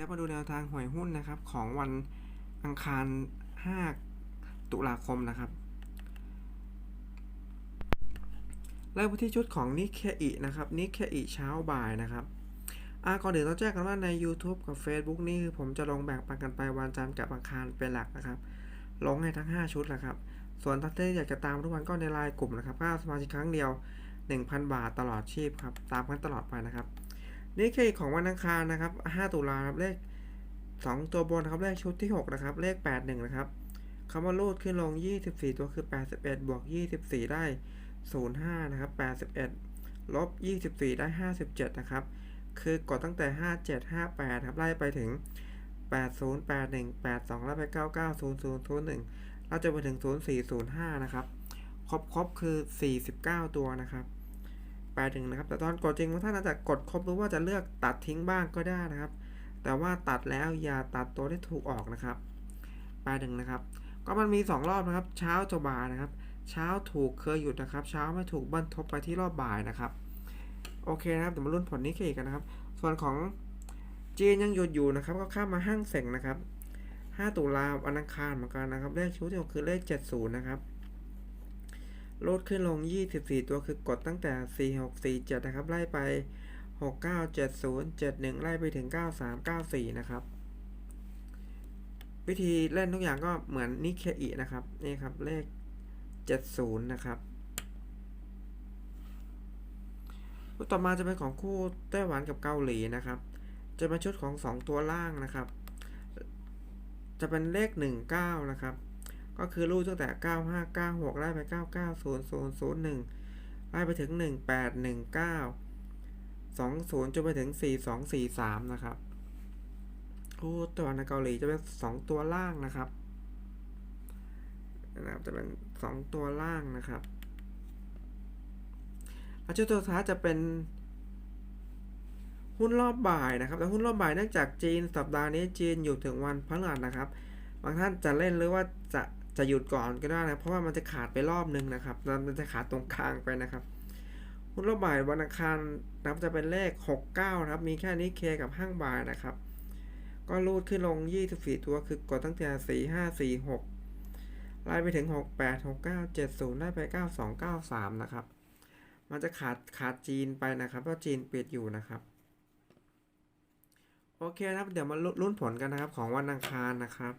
ดี๋ยวมาดูแนวทางหวยหุ้นนะครับ ของวันอังคาร 5 ตุลาคมนะครับเริ่มที่ชุดของนิเคอินะครับนิเคอิเช้าบ่ายนะครับอ่าก่อนอื่นต้องแจ้งกันว่าใน YouTube กับ Facebook นี่คือผมจะลงแบ่งปันกันไปวันจันทร์กับอังคารเป็นหลักนะครับ ลงให้ทั้ง 5 ชุดแหละครับ ส่วนท่านที่อยากจะตามทุกวันก็ในไลน์กลุ่มนะครับค่าสมาชิกครั้งเดียว 1,000 บาทตลอดชีพครับ ตามกันตลอดไปนะครับ นี่คือของวันอังคารนะครับ 5 ตุลาครับเลข 2 ตัวบนครับเลขชุดที่ 6 นะครับ เลข 81 นะครับคำว่ารูดขึ้นลง 24 ตัวคือ 81 บวก 24 ได้ 05 นะครับ 81 ลบ 24 ได้ 57 นะครับ คือกดตั้งแต่ 57 58 ครับ ไล่ไปถึง 80 81 82 ไล่ไป 99 00 01 เราจะไปถึง 0405 นะครับ ครบครบคือ 49 ตัวนะครับ แปดหนึ่งนะครับ แต่ตอนกดจริงบางท่านอาจจะกดครบหรือว่าจะเลือกตัดทิ้งบ้างก็ได้นะครับ แต่ว่าตัดแล้วอย่าตัดตัวที่ถูกออกนะครับแปดหนึ่งนะครับ ก็มันมี 2 รอบนะครับ เช้าจะบ่ายนะครับ เช้าถูกเคยหยุดนะครับ เช้าไม่ถูกบันทบไปที่รอบบ่ายนะครับ โอเคนะครับเดี๋ยวมาลุ้นผลนี้กันนะครับ ส่วนของจีนยังหยุดอยู่นะครับ ก็ข้ามมาห้างเส็งนะครับ 5 ตุลาวันอังคารเหมือนกันนะครับ เลขชุดที่หกคือเลข 70 นะครับ ลดขึ้นลง 24 ตัวคือกดตั้งแต่ 4 6 4 7 นะครับ ไล่ไป 6 9 7 0 7 1 ไล่ไปถึง 9 3 9 4 นะครับ วิธีเล่นทุกอย่างก็เหมือนนิเคอินะครับ นี่ครับ เลข 70 นะครับต่อมาจะเป็นของคู่ไต้หวันกับเกาหลีนะครับ จะเป็นชุดของ 2 ตัวล่างนะครับ จะเป็นเลข 19 นะครับ ก็คือรูดตั้งแต่ 95 96 ไล่ไป 99 00 01 ไล่ไปถึง 18 19 20 จนไปถึง 4243 นะครับคู่ตัวในเกาหลีจะเป็น 2 ตัวล่างนะครับนะครับ จะเป็น 2 ตัวล่างนะครับแล้วชุดตัวท้ายจะเป็นหุ้นรอบบ่ายนะครับ แต่หุ้นรอบบ่ายเนื่องจากจีนสัปดาห์นี้จีนอยู่ถึงวันพฤหัสนะครับ บางท่านจะเล่นหรือว่าจะ จะหยุดก่อนก็ได้นะ เพราะว่ามันจะขาดไปรอบนึงนะครับ มันจะขาดตรงกลางไปนะครับหุ้นรอบบ่ายวันอังคารนะครับจะเป็นเลข 69 นะครับ มีแค่นี้เคกับห้างบ่ายนะครับ ก็รูดขึ้นลง 24 ตัว คือกดตั้งแต่4 5 4 6 ไล่ไปถึง 68 69 70 ไล่ไป 92 93 นะครับ มันจะขาดขาดจีนไปนะครับ เพราะจีนปิดอยู่นะครับ โอเคนะครับ เดี๋ยวมาลุ้นผลกันนะครับของวันอังคารนะครับ